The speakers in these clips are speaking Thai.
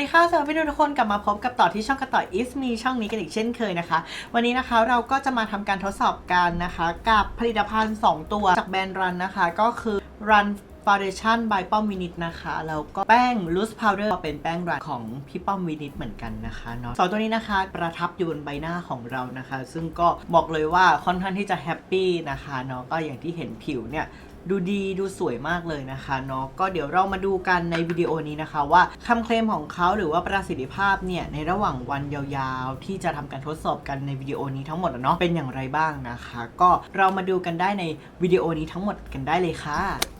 สวัสดีค่ะสวัสดีทุกคนกลับมาพบกับต่อที่ช่องกระต่อย is me ช่องนี้กันอีกเช่นเคยนะคะ วันนี้นะคะเราก็จะมาทำการทดสอบกันนะคะ กับผลิตภัณฑ์ 2 ตัวจากแบรนด์รันนะคะ ก็คือ Run Foundation by ป้อมวินิตนะคะ แล้วก็แป้ง Loose Powder เป็นแป้งรันของพี่ป้อมวินิตเหมือนกันนะคะเนาะสองตัวนี้นะคะ ประทับอยู่บนใบหน้าของเรานะคะ ซึ่งก็บอกเลยว่าค่อนข้างที่จะแฮปปี้นะคะเนาะก็อย่างที่เห็นผิวเนี่ย ดูดีดูสวยมากเลยนะคะเนาะก็เดี๋ยวเรามาดูกันในวิดีโอนี้นะคะ ว่าคำเคลมของเขาหรือว่าประสิทธิภาพเนี่ยในระหว่างวันยาวๆ ที่จะทำการทดสอบกันในวิดีโอนี้ทั้งหมดเนาะเป็นอย่างไรบ้างนะคะ ก็เรามาดูกันได้ในวิดีโอนี้ทั้งหมดกันได้เลยค่ะ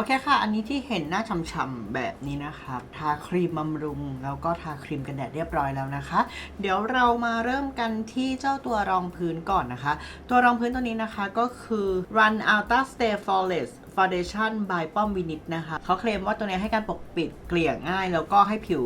อเคค่ะ อันนี้ที่เห็นหน้าช่ำๆแบบนี้นะครับ ทาครีมบำรุง แล้วก็ทาครีมกันแดดเรียบร้อยแล้วนะคะ เดี๋ยวเรามาเริ่มกันที่เจ้าตัวรองพื้นก่อนนะคะ ตัวรองพื้นตัวนี้นะคะก็คือ Run Ultra Stay Flawless Foundation by ป้อมวินิตนะคะเขาเคลมว่าตัวนี้ให้การปกปิดเกลี่ยง่าย แล้วก็ให้ผิว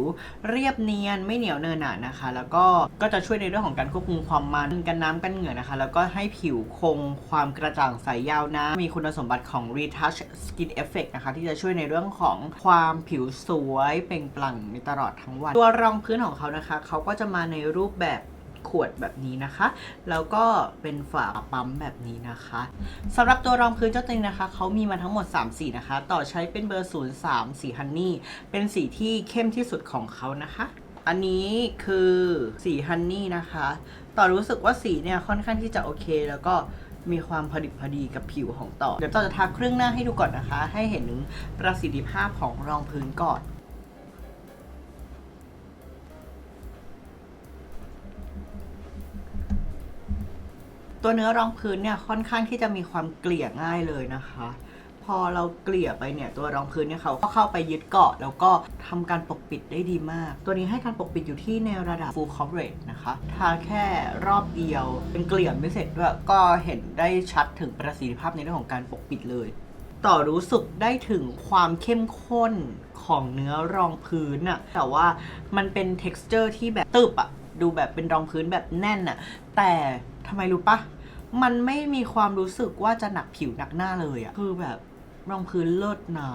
เรียบเนียนไม่เหนียวเนินหนานะคะ แล้วก็ก็จะช่วยในเรื่องของการควบคุมความมันกันน้ำกันเหงื่อนะคะ แล้วก็ให้ผิวคงความกระจ่างใสยาวนานมีคุณสมบัติของ Retouch Skin Effect นะคะ ที่จะช่วยในเรื่องของความผิวสวยเปล่งปลั่งในตลอดทั้งวัน ตัวรองพื้นของเขานะคะ เขาก็จะมาในรูปแบบ ขวดแบบนี้นะคะ แล้วก็เป็นฝาปั๊มแบบนี้นะคะสำหรับตัวรองพื้นเจ้าตัวนี้นะคะเขามีมาทั้งหมด 3 สีนะคะ ต่อใช้เป็นเบอร์ 03 สีฮันนี่เป็นสีที่เข้มที่สุดของเขานะคะอันนี้คือสีฮันนี่นะคะ ต่อรู้สึกว่าสีเนี่ยค่อนข้างที่จะโอเค แล้วก็มีความพอดิบพอดีกับผิวของต่อ เดี๋ยวต่อจะทาเครื่องหน้าให้ดูก่อนนะคะ ให้เห็นถึงประสิทธิภาพของรองพื้นก่อน ตัวเนื้อรองพื้นเนี่ยค่อนข้างที่จะมีความเกลี่ยง่ายเลยนะคะ พอเราเกลี่ยไปเนี่ยตัวรองพื้นเนี่ยเขาก็เข้าไปยึดเกาะ แล้วก็ทำการปกปิดได้ดีมาก ตัวนี้ให้การปกปิดอยู่ที่ในระดับ full coverage นะคะทาแค่รอบเดียวเป็นเกลี่ยไม่เสร็จด้วยก็เห็นได้ชัดถึงประสิทธิภาพในเรื่องของการปกปิดเลย ต่อรู้สึกได้ถึงความเข้มข้นของเนื้อรองพื้นอะแต่ว่ามันเป็น t e x t อร์ที่แบบตึบอะดูแบบเป็นรองพื้นแบบแน่นอะแต่ ทำไมรู้ปะมันไม่มีความรู้สึกว่าจะหนักผิวหนักหน้าเลยอะคือแบบรองพื้นเลิศหนา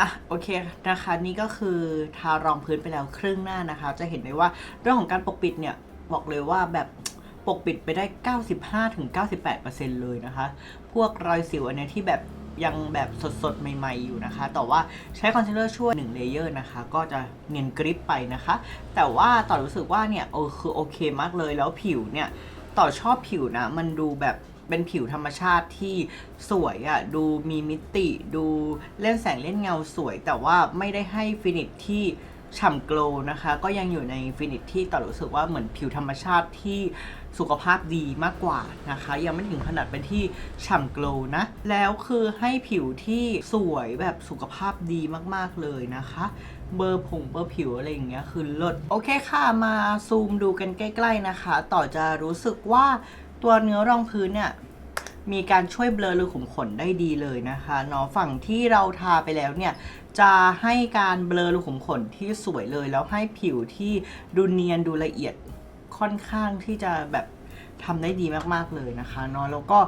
อะโอเคนะคะนี่ก็คือทารองพื้นไปแล้วครึ่งหน้านะคะ จะเห็นได้ว่าเรื่องของการปกปิดเนี่ยบอกเลยว่าแบบปกปิดไปได้ 95-98%เลยนะคะ พวกรอยสิวอันเนี้ยที่แบบ ยังแบบสดๆ ใหม่ ๆ อยู่นะคะ แต่ว่าใช้คอนซีลเลอร์ช่วย1เลเยอร์นะคะ ก็จะเนียนกริปไปนะคะ แต่ว่าต่อรู้สึกว่าเนี่ยเออคือโอเคมากเลย แล้วผิวเนี่ย ต่อชอบผิวนะ มันดูแบบเป็นผิวธรรมชาติที่สวยอะ่ะ ดูมีมิติ ดูเล่นแสงเล่นเงาสวย แต่ว่าไม่ได้ให้ฟินิชที่ ฉ่ำโกล์นะคะ ก็ยังอยู่ในฟินิชที่ต่อรู้สึกว่าเหมือนผิวธรรมชาติที่สุขภาพดีมากกว่านะคะ ยังไม่ถึงขนาดเป็นที่ฉ่ำโกล์นะ แล้วคือให้ผิวที่สวยแบบสุขภาพดีมากๆเลยนะคะ เบอร์ผงเบอร์ผิวอะไรอย่างเงี้ยคือลิศโอเคค่ะมาซูมดูกันใกล้ ๆนะคะ ต่อจะรู้สึกว่าตัวเนื้อรองพื้นเนี่ยมีการช่วยเบลอรูขุมขนได้ดีเลยนะคะเนาะฝั่งที่เราทาไปแล้วเนี่ย จะให้การเบลอรูขุมขนที่สวยเลย แล้วให้ผิวที่ดูเนียนดูละเอียดค่อนข้างที่จะแบบทำได้ดีมากๆเลยนะคะเนาะแล้วก็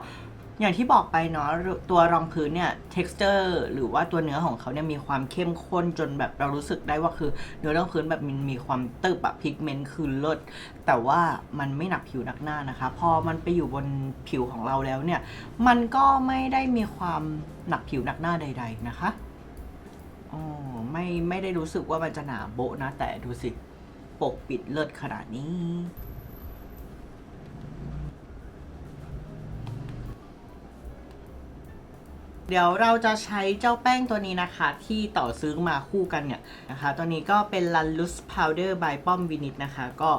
อย่างที่บอกไปเนาะตัวรองพื้นเนี่ย texture หรือว่าตัวเนื้อของเขาเนี่ยมีความเข้มข้นจนแบบเรารู้สึกได้ว่าคือเนื้อรองพื้นแบบมันมีความตึบอะพิกเมนต์คือเลิศแต่ว่ามันไม่หนักผิวหนักหน้านะคะ พอมันไปอยู่บนผิวของเราแล้วเนี่ย มันก็ไม่ได้มีความหนักผิวหนักหน้าใด ๆ นะคะ อ๋อไม่ไม่ได้รู้สึกว่ามันจะหนาโบะนะ แต่ดูสิ ปกปิดเลิศขนาดนี้ เดี๋ยวเราจะใช้เจ้าแป้งตัวนี้นะคะ ที่ต่อซื้อมาคู่กันเนี่ยนะคะ ตัวนี้ก็เป็น l a n l u s Powder by ป้อมวินิตนะคะ ก็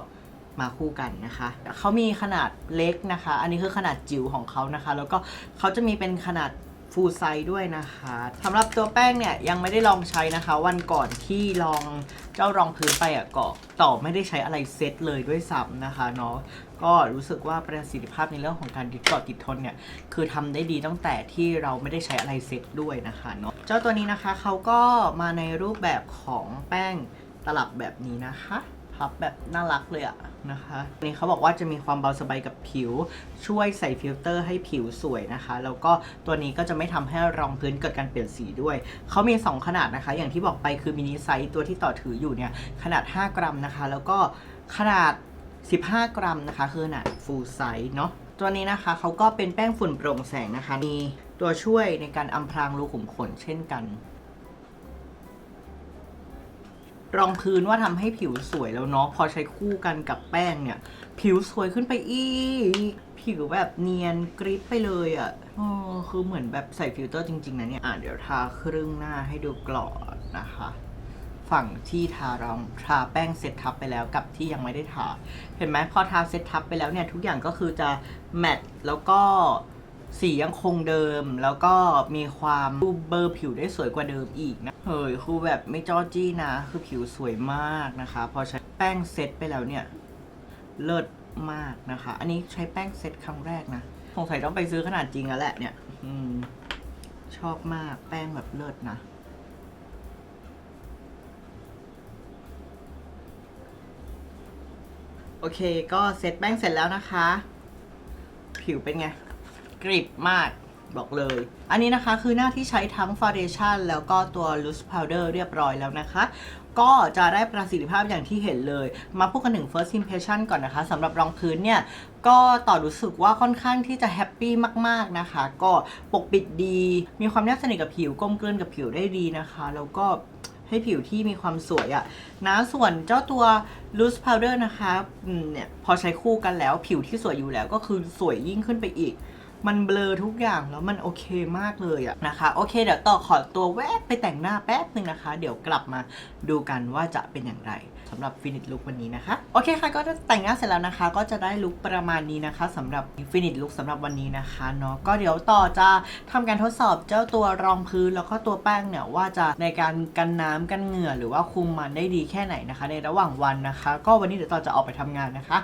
มาคู่กันนะคะ เขามีขนาดเล็กนะคะ อันนี้คือขนาดจิ๋วของเขานะคะ แล้วก็เขาจะมีเป็นขนาด ฟูลไซส์ด้วยนะคะสำหรับตัวแป้งเนี่ยยังไม่ได้ลองใช้นะคะ วันก่อนที่ลองเจ้ารองพื้นไปอะก็ต่อไม่ได้ใช้อะไรเซตเลยด้วยซ้ำนะคะเนาะก็รู้สึกว่าประสิทธิภาพในเรื่องของการติดเกาะติดทนเนี่ยคือทำได้ดีตั้งแต่ที่เราไม่ได้ใช้อะไรเซตด้วยนะคะเนาะเจ้าตัวนี้นะคะเขาก็มาในรูปแบบของแป้งตลับแบบนี้นะคะ พับแบบน่ารักเลยอะนะคะอันนี้เขาบอกว่าจะมีความเบาสบายกับผิว ช่วยใส่ฟิลเตอร์ให้ผิวสวยนะคะ แล้วก็ตัวนี้ก็จะไม่ทำให้รองพื้นเกิดการเปลี่ยนสีด้วย เขามี 2 ขนาดนะคะ อย่างที่บอกไปคือมินิไซส์ตัวที่ต่อถืออยู่เนี่ย ขนาด 5 กรัมนะคะ แล้วก็ขนาด 15 กรัมนะคะ คือขนาด full size เนาะตัวนี้นะคะเขาก็เป็นแป้งฝุ่นโปร่งแสงนะคะ มีตัวช่วยในการอำพรางรูขุมขนเช่นกัน รองพื้นว่าทำให้ผิวสวยแล้วเนาะพอใช้คู่กันกับแป้งเนี่ย ผิวสวยขึ้นไปอีก ผิวแบบเนียนกริปไปเลยอะ่ะออคือเหมือนแบบใส่ฟิลเตอร์จริง ๆ นะเนี่ย อะเดี๋ยวทาครึ่งหน้าให้ดูกลอดนะคะ ฝั่งที่ทารองทาแป้งเซตทับไปแล้วกับที่ยังไม่ได้ทา เห็นไหมพอทาเซตทับไปแล้วเนี่ย ทุกอย่างก็คือจะแมทแล้วก็ สียังคงเดิมแล้วก็มีความดูเบอร์ผิวได้สวยกว่าเดิมอีกนะเฮ้ยคือแบบไม่จ้อจี้นะ คือผิวสวยมากนะคะ พอใช้แป้งเซตไปแล้วเนี่ย เลิศมากนะคะ อันนี้ใช้แป้งเซตครั้งแรกนะสงสัยต้องไปซื้อขนาดจริงแล้วแหละเนี่ยอชอบมากแป้งแบบเลิศนะโอเค ก็เซตแป้งเสร็จแล้วนะคะ ผิวเป็นไง กริบมากบอกเลย อันนี้นะคะคือหน้าที่ใช้ทั้งฟ u n เดชันแล้วก็ตัว loose powder เรียบร้อยแล้วนะคะ ก็จะได้ประสิทธิภาพอย่างที่เห็นเลย มาพูดกันถึง first impression ก่อนนะคะสำหรับรองพื้นเนี่ย ก็ต่อรู้สึกว่าค่อนข้างที่จะแฮปปี้มากๆนะคะ ก็ปกปิดดี มีความแนบสนิทกับผิวกลมกลืนกับผิวได้ดีนะคะ แล้วก็ให้ผิวที่มีความสวยอะนะส่วนเจ้าตัว loose powder นะคะเนี่ยพอใช้คู่กันแล้วผิวที่สวยอยู่แล้วก็คือสวยยิ่งขึ้นไปอีก มันเบลอทุกอย่างแล้วมันโอเคมากเลยอะนะคะ โอเค เดี๋ยวต่อขอตัวแวบไปแต่งหน้าแป๊บหนึ่งนะคะ เดี๋ยวกลับมาดูกันว่าจะเป็นอย่างไรสำหรับฟินิชลุควันนี้นะคะ โอเคค่ะ ก็แต่งหน้าเสร็จแล้วนะคะ ก็จะได้ลุคประมาณนี้นะคะสำหรับฟินิชลุคสำหรับวันนี้นะคะเนาะก็เดี๋ยวต่อจะทำการทดสอบเจ้าตัวรองพื้นแล้วก็ตัวแป้งเนี่ยว่าจะในการกันน้ำกันเหงื่อหรือว่าคุมมันได้ดีแค่ไหนนะคะ ในระหว่างวันนะคะ ก็วันนี้เดี๋ยวต่อจะออกไปทำงานนะคะ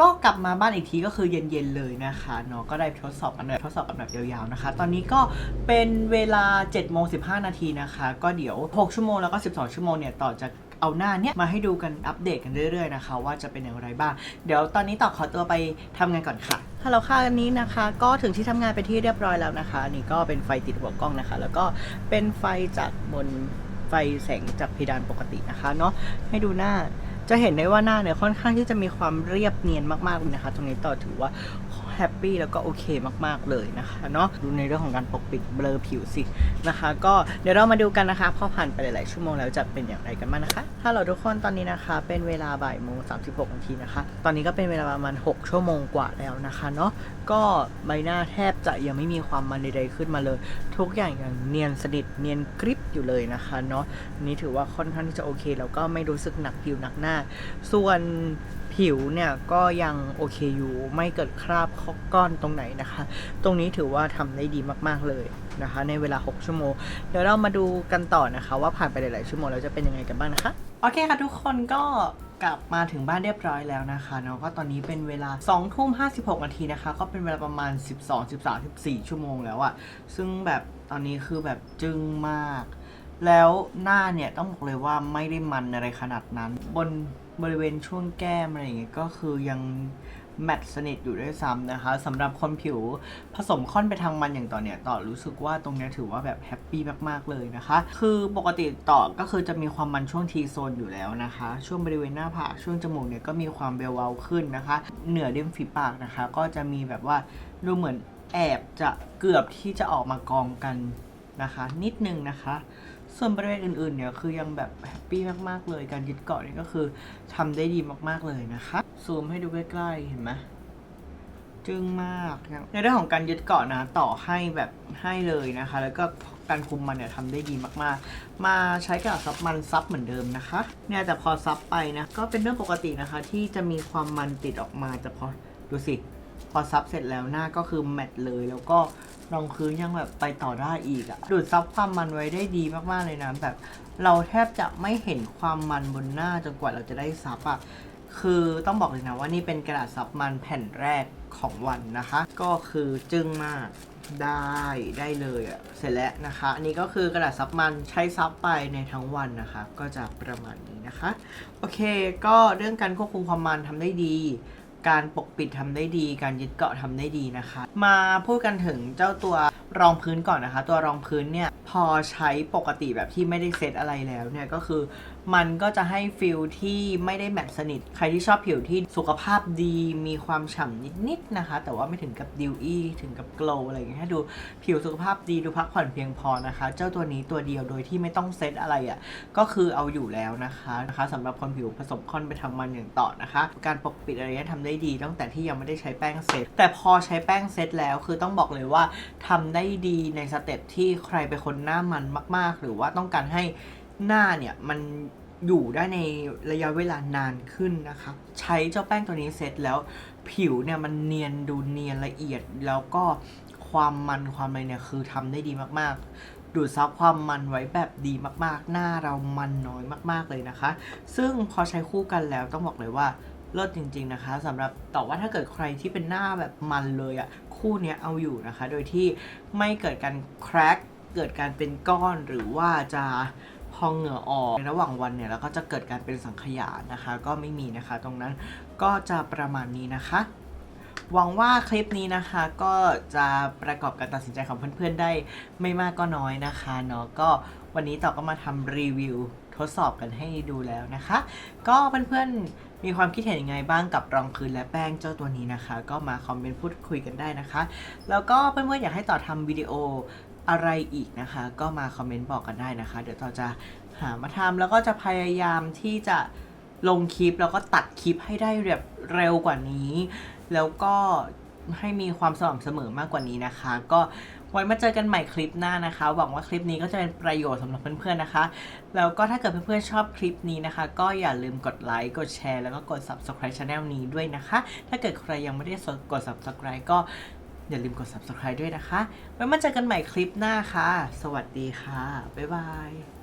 ก็กลับมาบ้านอีกทีก็คือเย็นๆเลยนะคะเนาะก็ได้ทดสอบกันแบบทดสอบกันแบบยาวๆนะคะ ตอนนี้ก็เป็นเวลา7โมง15นาทีนะคะ ก็เดี๋ยว 6 ชั่วโมงแล้วก็ 12 ชั่วโมงเนี่ยต่อจะเอาหน้าเนี้ยมาให้ดูกันอัปเดตกันเรื่อยๆนะคะ ว่าจะเป็นอย่างไรบ้าง เดี๋ยวตอนนี้ต่อขอตัวไปทำงานก่อนค่ะฮัลโหลค่ะอันนี้นะคะ ก็ถึงที่ทำงานไปที่เรียบร้อยแล้วนะคะนนี่ก็เป็นไฟติดหัวกล้องนะคะ แล้วก็เป็นไฟจากบนไฟแสงจากเพดานปกตินะคะเนาะให้ดูหน้าจะเห็นได้ว่าหน้าเนี่ยค่อนข้างที่จะมีความเรียบเนียนมากๆเลยนะคะ ตรงนี้ต่อถือว่า แฮปปี้แล้วก็โอเคมาก ๆ เลยนะคะเนาะดูในเรื่องของการปกปิดเบลอผิวสินะคะ ก็เดี๋ยวเรามาดูกันนะคะ พอผ่านไปหลาย ๆ ชั่วโมงแล้วจะเป็นอย่างไรกันบ้างนะคะถ้าเราทุกคนตอนนี้นะคะเป็นเวลาบ่ายโมงสามสิบหกนาทีนะคะ ตอนนี้ก็เป็นเวลาประมาณ 6 ชั่วโมงกว่าแล้วนะคะเนาะก็ใบหน้าแทบจะยังไม่มีความมันใด ๆ ขึ้นมาเลย ทุกอย่างยังเนียนสนิทเนียนกริบอยู่เลยนะคะเนาะนี่ถือว่าค่อนข้างที่จะโอเค แล้วก็ไม่รู้สึกหนักผิวหนักหน้า ส่วน ผิวเนี่ยก็ยังโอเคอยู่ไม่เกิดคราบก้อนตรงไหนนะคะ ตรงนี้ถือว่าทำได้ดีมากๆเลยนะคะ ในเวลา 6 ชั่วโมง เดี๋ยวเรามาดูกันต่อนะคะ ว่าผ่านไปหลาย ๆ ชั่วโมงแล้วจะเป็นยังไงกันบ้างนะคะ โอเคค่ะทุกคนก็กลับมาถึงบ้านเรียบร้อยแล้วนะคะเนาะก็ตอนนี้เป็นเวลา2ทุ่ม56นาทีนะคะ ก็เป็นเวลาประมาณ 12 13 14 ชั่วโมงแล้วอะซึ่งแบบตอนนี้คือแบบจึ้งมาก แล้วหน้าเนี่ยต้องบอกเลยว่าไม่ได้มันอะไรขนาดนั้น บน บริเวณช่วงแก้มอะไรอย่างเงี้ยก็คือยังแมตต์สนิทอยู่ด้วยซ้ำนะคะสำหรับคนผิวผสมค่อนไปทางมันอย่างต่อเนี่ยต่อรู้สึกว่าตรงเนี้ยถือว่าแบบแฮปปี้มากๆเลยนะคะ คือปกติต่อก็คือจะมีความมันช่วงทีโซนอยู่แล้วนะคะ ช่วงบริเวณหน้าผากช่วงจมูกเนี่ยก็มีความเบลเวาขึ้นนะคะ เหนือริมฝีปากนะคะ ก็จะมีแบบว่าดูเหมือนแอบจะเกือบที่จะออกมากองกันนะคะ นิดนึงนะคะ ส่วนบริเวณอื่นๆเนี่ยคือยังแบบแฮปปี้มากๆเลย การยึดเกาะนี่ก็คือทำได้ดีมากๆเลยนะคะซูมให้ดูใกล้ๆเห็นไหมจึ้งมากในเรื่องของการยึดเกาะนะต่อให้แบบให้เลยนะคะ แล้วก็การคุมมันเนี่ยทำได้ดีมากๆ มาใช้กับซับมันซับเหมือนเดิมนะคะเนี่ยแต่พอซับไปนะก็เป็นเรื่องปกตินะคะ ที่จะมีความมันติดออกมาแต่พอดูสิ พอซับเสร็จแล้วหน้าก็คือแมตเลยแล้วก็ รองพื้นยังแบบไปต่อได้อีกอะดูดซับความมันไว้ได้ดีมากๆเลยนะแบบ เราแทบจะไม่เห็นความมันบนหน้าจนกว่าเราจะได้ซับอะคือต้องบอกเลยนะว่านี่เป็นกระดาษซับมันแผ่นแรกของวันนะคะ ก็คือจึ้งมากได้ได้เลยอะเสร็จแล้วนะคะ อันนี้ก็คือกระดาษซับมันใช้ซับไปในทั้งวันนะคะ ก็จะประมาณนี้นะคะ โอเค ก็เรื่องการควบคุมความมันทำได้ดี การปกปิดทำได้ดี การยึดเกาะทำได้ดีนะคะ มาพูดกันถึงเจ้าตัวรองพื้นก่อนนะคะ ตัวรองพื้นเนี่ยพอใช้ปกติแบบที่ไม่ได้เซตอะไรแล้วเนี่ยก็คือมันก็จะให้ฟิลที่ไม่ได้แมตต์สนิท ใครที่ชอบผิวที่สุขภาพดีมีความฉ่ำนิดๆนะคะ แต่ว่าไม่ถึงกับดิวอี้ถึงกับโกลอะไรอย่างเงี้ยดูผิวสุขภาพดีดูพักผ่อนเพียงพอนะคะ เจ้าตัวนี้ตัวเดียวโดยที่ไม่ต้องเซตอะไรอะ่ะก็คือเอาอยู่แล้วนะคะนะคะสำหรับคนผิวผสมค่อนไปทำมันอย่างต่อนะคะ การปกปิดอะไรเงี้ยทำได้ดี ตั้งแต่ที่ยังไม่ได้ใช้แป้งเซตแต่พอใช้แป้งเซตแล้วคือต้องบอกเลยว่าทำได้ดีในสเต็ปที่ใครเป็นคนหน้ามันมาก ๆ หรือว่าต้องการให้ หน้าเนี่ยมันอยู่ได้ในระยะเวลานานขึ้นนะคะใช้เจ้าแป้งตัวนี้เสร็จแล้วผิวเนี่ยมันเนียนดูเนียนละเอียด แล้วก็ความมันความอะไรเนี่ยคือทำได้ดีมากๆ ดูดซับความมันไว้แบบดีมากๆ หน้าเรามันน้อยมากๆเลยนะคะ ซึ่งพอใช้คู่กันแล้วต้องบอกเลยว่าเลิศจริง ๆนะคะสำหรับแต่ว่าถ้าเกิดใครที่เป็นหน้าแบบมันเลยอะ่ะคู่เนี้ยเอาอยู่นะคะ โดยที่ไม่เกิดการแครกเกิดการเป็นก้อนหรือว่าจะ พองเหงื่อออกในระหว่างวันเนี่ยแล้วก็จะเกิดการเป็นสังขยานะคะ ก็ไม่มีนะคะ ตรงนั้นก็จะประมาณนี้นะคะ หวังว่าคลิปนี้นะคะก็จะประกอบการตัดสินใจของเพื่อนๆได้ไม่มากก็น้อยนะคะเนาะก็วันนี้ต่อก็มาทำรีวิวทดสอบกันให้ดูแล้วนะคะ ก็เพื่อนๆมีความคิดเห็นยังไงบ้างกับรองพื้นและแป้งเจ้าตัวนี้นะคะ ก็มาคอมเมนต์พูดคุยกันได้นะคะ แล้วก็เพื่อนๆอยากให้ต่อทำวิดีโอ อะไรอีกนะคะ ก็มาคอมเมนต์บอกกันได้นะคะ เดี๋ยวต่อจะหามาทำแล้วก็จะพยายามที่จะลงคลิปแล้วก็ตัดคลิปให้ได้แบบเร็วกว่านี้ แล้วก็ให้มีความสม่ำเสมอมากกว่านี้นะคะ ก็ไว้มาเจอกันใหม่คลิปหน้านะคะ หวังว่าคลิปนี้ก็จะเป็นประโยชน์สำหรับเพื่อนๆนะคะ แล้วก็ถ้าเกิดเพื่อนๆชอบคลิปนี้นะคะ ก็อย่าลืมกดไลค์ กดแชร์ แล้วก็กด subscribe channel นี้ด้วยนะคะ ถ้าเกิดใครยังไม่ได้กด subscribe ก็ อย่าลืมกด subscribe ด้วยนะคะ ไว้มาเจอกันใหม่คลิปหน้าค่ะ สวัสดีค่ะ บ๊ายบาย